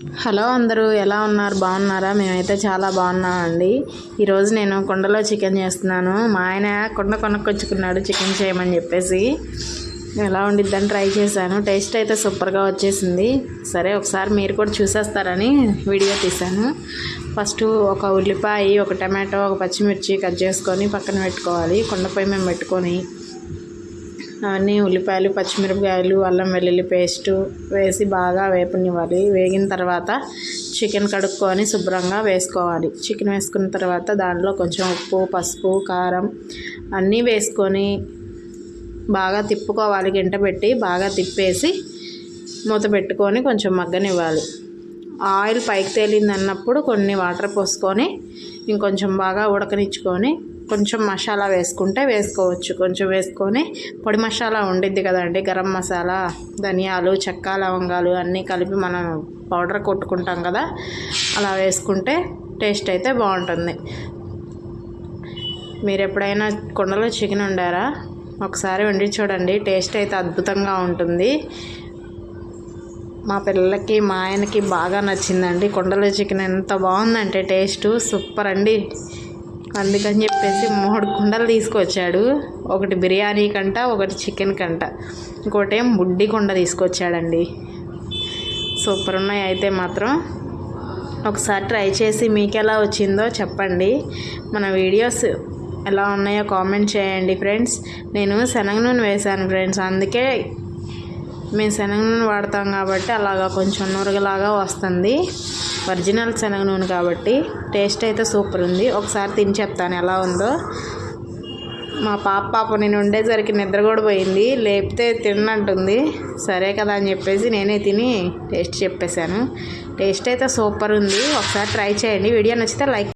Hello అందరూ ఎలా ఉన్నారు? బాగున్నారా? మేమైతే చాలా బాగున్నామండి. ఈరోజు నేను కుండలో చికెన్ చేస్తున్నాను. మా ఆయన కుండ కొనుక్కొచ్చుకున్నాడు చికెన్ చేయమని చెప్పేసి. ఎలా ఉండిద్దని ట్రై చేశాను. టేస్ట్ అయితే సూపర్గా వచ్చేసింది. సరే ఒకసారి మీరు కూడా చూసేస్తారని వీడియో తీశాను. ఫస్ట్ ఒక ఉల్లిపాయ ఒక టమాటో ఒక పచ్చిమిర్చి కట్ చేసుకొని పక్కన పెట్టుకోవాలి. కొండపై మేము పెట్టుకొని అవన్నీ ఉల్లిపాయలు పచ్చిమిరపకాయలు అల్లం వెల్లుల్లి పేస్టు వేసి బాగా వేపనివ్వాలి. వేగిన తర్వాత చికెన్ కడుక్కొని శుభ్రంగా వేసుకోవాలి. చికెన్ వేసుకున్న తర్వాత దాంట్లో కొంచెం ఉప్పు పసుపు కారం అన్నీ వేసుకొని బాగా తిప్పుకోవాలి. గింట పెట్టి బాగా తిప్పేసి మూత పెట్టుకొని కొంచెం మగ్గనివ్వాలి. ఆయిల్ పైకి తేలింది అన్నప్పుడు కొన్ని వాటర్ పోసుకొని ఇంకొంచెం బాగా ఉడకనిచ్చుకొని కొంచెం మసాలా వేసుకుంటే వేసుకోవచ్చు. కొంచెం వేసుకొని పొడి మసాలా ఉండిద్ది కదండి గరం మసాలా ధనియాలు చెక్క లవంగాలు అన్నీ కలిపి మనం పౌడర్ కొట్టుకుంటాం కదా అలా వేసుకుంటే టేస్ట్ అయితే బాగుంటుంది. మీరు ఎప్పుడైనా కుండలో చికెన్ వండారా? ఒకసారి వండి చూడండి టేస్ట్ అయితే అద్భుతంగా ఉంటుంది. మా పిల్లలకి మా ఆయనకి బాగా నచ్చిందండి. కుండలో చికెన్ ఎంత బాగుందంటే టేస్ట్ సూపర్ అండి. అందుకని చెప్పేసి మూడు కుండలు తీసుకొచ్చాడు. ఒకటి బిర్యానీ కంట ఒకటి చికెన్ కంట. ఇంకోటి ఏం బుడ్డి కుండ తీసుకొచ్చాడండి. సూపర్ ఉన్నాయి అయితే మాత్రం. ఒకసారి ట్రై చేసి మీకు ఎలా వచ్చిందో చెప్పండి. మన వీడియోస్ ఎలా ఉన్నాయో కామెంట్ చేయండి ఫ్రెండ్స్. నేను శనగ నూనె వేశాను ఫ్రెండ్స్ అందుకే మేము శనగ నూనె వాడతాం కాబట్టి అలాగా కొంచెం నురగలాగా వస్తుంది. ఒరిజినల్ శనగ నూనె కాబట్టి టేస్ట్ అయితే సూపర్ ఉంది. ఒకసారి తిని చెప్తాను ఎలా ఉందో. మా పాప పాప నేను ఉండేసరికి నిద్ర కూడా పోయింది. లేపితే తిన్నట్టుంది సరే కదా అని చెప్పేసి నేనే తిని టేస్ట్ చెప్పేశాను. టేస్ట్ అయితే సూపర్ ఉంది. ఒకసారి ట్రై చేయండి. వీడియో నచ్చితే లైక్